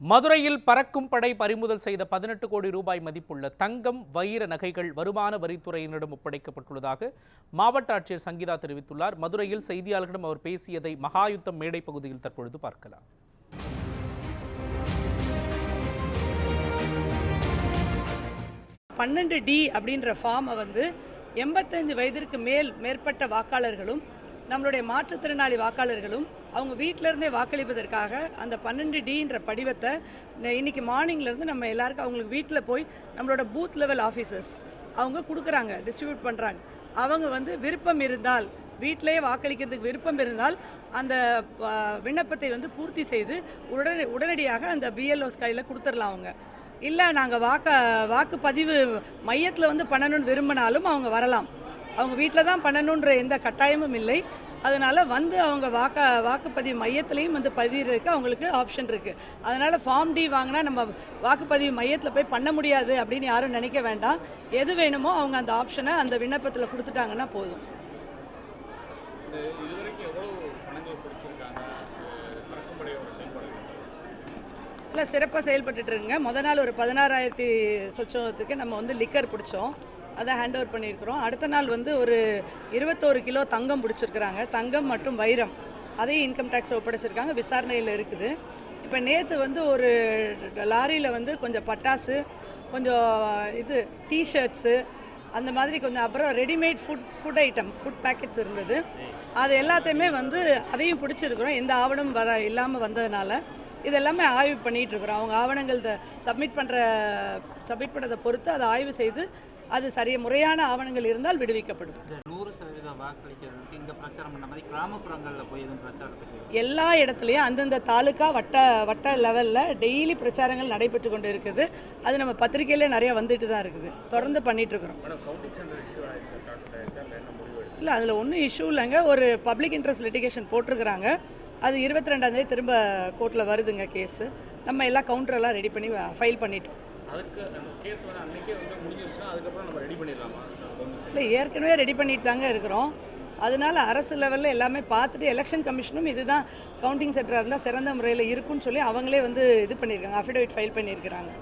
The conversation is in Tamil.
மதுரையில் பறக்கும் படை பறிமுதல் செய்த பதினெட்டு கோடி ரூபாய் மதிப்புள்ள தங்கம் வைர நகைகள் வருமான வரித்துறையினரிடம் ஒப்படைக்கப்பட்டுள்ளதாக மாவட்ட ஆட்சியர் சங்கீதா தெரிவித்துள்ளார். மதுரையில் செய்தியாளர்களிடம் அவர் பேசியதை மகாயுத்தம் மேடை பகுதியில் தற்பொழுது பார்க்கலாம். பன்னெண்டு டி அப்படின்ற ஃபார்மை வந்து எண்பத்தஞ்சு வயதிற்கு மேல் மேற்பட்ட வாக்காளர்களும் நம்மளுடைய மாற்றுத்திறனாளி வாக்காளர்களும் அவங்க வீட்டிலருந்தே வாக்களிப்பதற்காக அந்த பன்னெண்டு டின்ற படிவத்தை இன்னைக்கு மார்னிங்லேருந்து நம்ம எல்லாருக்கும் அவங்களுக்கு வீட்டில் போய் நம்மளோட பூத் லெவல் ஆஃபீஸர்ஸ் அவங்க கொடுக்குறாங்க டிஸ்ட்ரிபியூட் பண்ணுறாங்க அவங்க வந்து விருப்பம் இருந்தால் வீட்டிலேயே வாக்களிக்கிறதுக்கு விருப்பம் இருந்தால் அந்த விண்ணப்பத்தை வந்து பூர்த்தி செய்து உடனே உடனடியாக அந்த பிஎல்ஓஸ் கையில் கொடுத்துடலாம் அவங்க. இல்லை நாங்கள் வாக்க வாக்குப்பதிவு மையத்தில் வந்து பண்ணணும்னு விரும்பினாலும் அவங்க வரலாம். அவங்க வீட்டில் தான் பண்ணணுன்ற எந்த கட்டாயமும் இல்லை. அதனால வந்து அவங்க வாக்க வாக்குப்பதிவு மையத்துலேயும் வந்து பதிகிறதுக்கு அவங்களுக்கு ஆப்ஷன் இருக்குது அதனால் ஃபார்ம் டி வாங்கினா நம்ம வாக்குப்பதிவு மையத்தில் போய் பண்ண முடியாது அப்படின்னு யாரும் நினைக்க வேண்டாம். எது வேணுமோ அவங்க அந்த ஆப்ஷனை அந்த விண்ணப்பத்தில் கொடுத்துட்டாங்கன்னா போதும். இல்லை சிறப்பாக செயல்பட்டுட்டு இருக்குங்க. முத நாள் ஒரு பதினாறாயிரத்தி சொச்சத்துக்கு நம்ம வந்து லிக்கர் பிடிச்சோம். அதை ஹேண்ட் ஓவர் பண்ணியிருக்கிறோம். அடுத்த நாள் வந்து ஒரு இருபத்தோரு கிலோ தங்கம் பிடிச்சிருக்கிறாங்க. தங்கம் மற்றும் வைரம். அதையும் இன்கம் டேக்ஸ் ஒப்படைச்சிருக்காங்க. விசாரணையில் இருக்குது. இப்போ நேற்று வந்து ஒரு லாரியில் வந்து கொஞ்சம் பட்டாசு கொஞ்சம் இது டிஷர்ட்ஸு அந்த மாதிரி கொஞ்சம் அப்புறம் readymade food food item food packets இருந்தது. அது எல்லாத்தையுமே வந்து அதையும் பிடிச்சிருக்கிறோம். எந்த ஆவணமும் வர இல்லாமல் வந்ததுனால இது எல்லாமே ஆய்வு பண்ணிட்டு இருக்கிறோம். அவங்க ஆவணங்கள் சப்மிட் பண்ணுற சப்மிட் பண்ணதை பொறுத்து அதை ஆய்வு செய்து அது சரிய முறையான ஆவணங்கள் இருந்தால் விடுவிக்கப்படும். நூறு சதவீதம் வாக்களிக்கிறதுக்கு இங்க பிரச்சாரம் பண்ண மாதிரி கிராமப்புறங்கள்ல போய் எதுவும் பிரச்சாரத்துக்கு எல்லா இடத்துலையும் அந்தந்த தாலுக்கா வட்ட வட்ட லெவலில் டெய்லி பிரச்சாரங்கள் நடைபெற்று கொண்டு இருக்குது. அது நம்ம பத்திரிக்கையிலே நிறைய வந்துட்டு தான் இருக்குது. தொடர்ந்து பண்ணிட்டு இருக்கிறோம். இல்லை அதில் ஒன்றும் இஷ்யூ இல்லைங்க. ஒரு பப்ளிக் இன்ட்ரெஸ்ட் லிட்டிகேஷன் போட்டிருக்கிறாங்க. அது இருபத்தி ரெண்டாந்தேதி திரும்ப கோர்ட்டில் வருதுங்க கேஸு நம்ம எல்லா கவுண்டரெல்லாம் ரெடி பண்ணி ஃபைல் பண்ணிட்டோம். அதுக்கு அந்த கேஸ் வந்து அன்னைக்கே வந்து முடிஞ்சிருச்சுன்னா அதுக்கப்புறம் நம்ம ரெடி பண்ணிடலாமா? இல்லை ஏற்கனவே ரெடி பண்ணிட்டு தாங்க இருக்கிறோம். அதனால அரசு லெவலில் எல்லாமே பார்த்துட்டு எலெக்ஷன் கமிஷனும் இதுதான் கவுண்டிங் சென்டராக இருந்தால் சிறந்த முறையில் இருக்குன்னு சொல்லி அவங்களே வந்து இது பண்ணியிருக்காங்க அஃபிடவிட் ஃபைல் பண்ணியிருக்கிறாங்க.